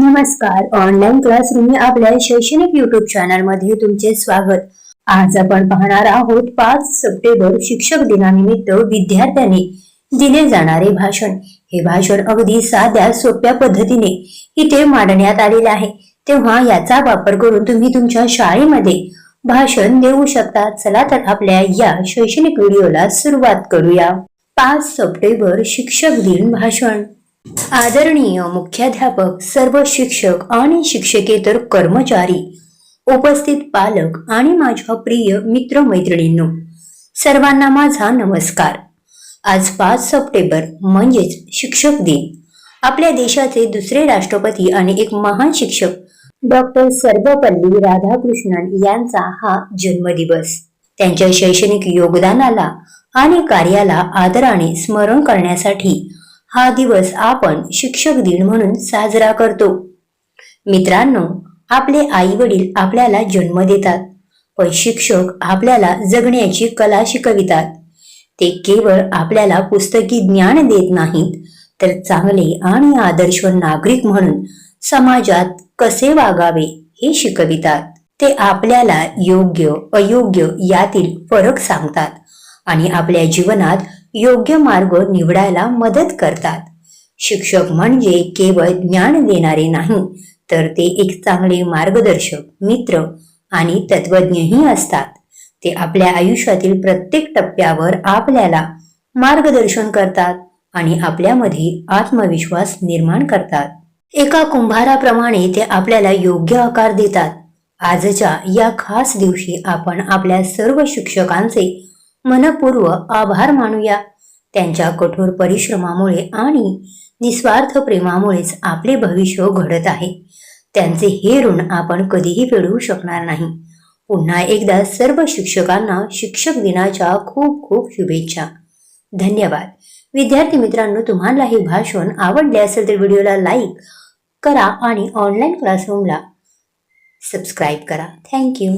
नमस्कार. Online classroom या आपल्या शैक्षणिक युट्यूब चॅनलमध्ये तुमचे स्वागत. आज आपण पाहणार आहोत पाच सप्टेंबर शिक्षक दिनानिमित्त विद्यार्थ्यांनी दिले जाणारे भाषण. हे भाषण अगदी साध्या सोप्या पद्धतीने इथे मांडण्यात आलेले आहे. तेव्हा याचा वापर करून तुम्ही तुमच्या शाळेमध्ये भाषण देऊ शकता. चला तर आपल्या या शैक्षणिक व्हिडिओला सुरुवात करूया. पाच सप्टेंबर शिक्षक दिन भाषण. आदरणीय मुख्याध्यापक सर्व शिक्षक आणि शिक्षकेतर कर्मचारी उपस्थित पालक आणि माझ्या प्रिय मित्रमैत्रिणींनो सर्वांना माझा नमस्कार. आज पाच सप्टेंबर म्हणजेच शिक्षक दिन. आपल्या देशाचे दुसरे राष्ट्रपती आणि एक महान शिक्षक डॉक्टर सर्वपल्ली राधाकृष्णन यांचा हा जन्मदिवस. त्यांच्या शैक्षणिक योगदानाला आणि कार्याला आदराने स्मरण करण्यासाठी हा दिवस आपण शिक्षक दिन म्हणून साजरा करतो. मित्रांनो आपले आई वडील आपल्याला जन्म देतात. पण शिक्षक आपल्याला जगण्याची कला शिकवितात. ते केवळ आपल्याला पुस्तकी ज्ञान देत नाहीत तर चांगले आणि आदर्श नागरिक म्हणून समाजात कसे वागावे हे शिकवितात. ते आपल्याला योग्य अयोग्य यातील फरक सांगतात आणि आपल्या जीवनात योग्य मार्ग निवडायला मदत करतात. शिक्षक म्हणजे केवळ ज्ञान देणारे नाही तर ते एक चांगले मार्गदर्शक मित्र आणि तत्वज्ञही असतात. ते आपल्या आयुष्यातील प्रत्येक टप्प्यावर आपल्याला मार्गदर्शन करतात आणि आपल्यामध्ये आत्मविश्वास निर्माण करतात. एका कुंभाराप्रमाणे ते आपल्याला योग्य आकार देतात. आजच्या या खास दिवशी आपण आपल्या सर्व शिक्षकांचे मनपूर्व आभार मानूया. त्यांच्या कठोर परिश्रमामुळे आणि निस्वार्थ प्रेमामुळेच आपले भविष्य घडत आहे. त्यांचे हे ऋण आपण कधीही फेडवू शकणार नाही. पुन्हा एकदा सर्व शिक्षकांना शिक्षक दिनाच्या खूप खूप शुभेच्छा. धन्यवाद. विद्यार्थी मित्रांनो तुम्हाला हे भाषण आवडले असेल तर व्हिडिओला लाईक करा आणि ऑनलाईन क्लासरूमला सबस्क्राईब करा. Thank you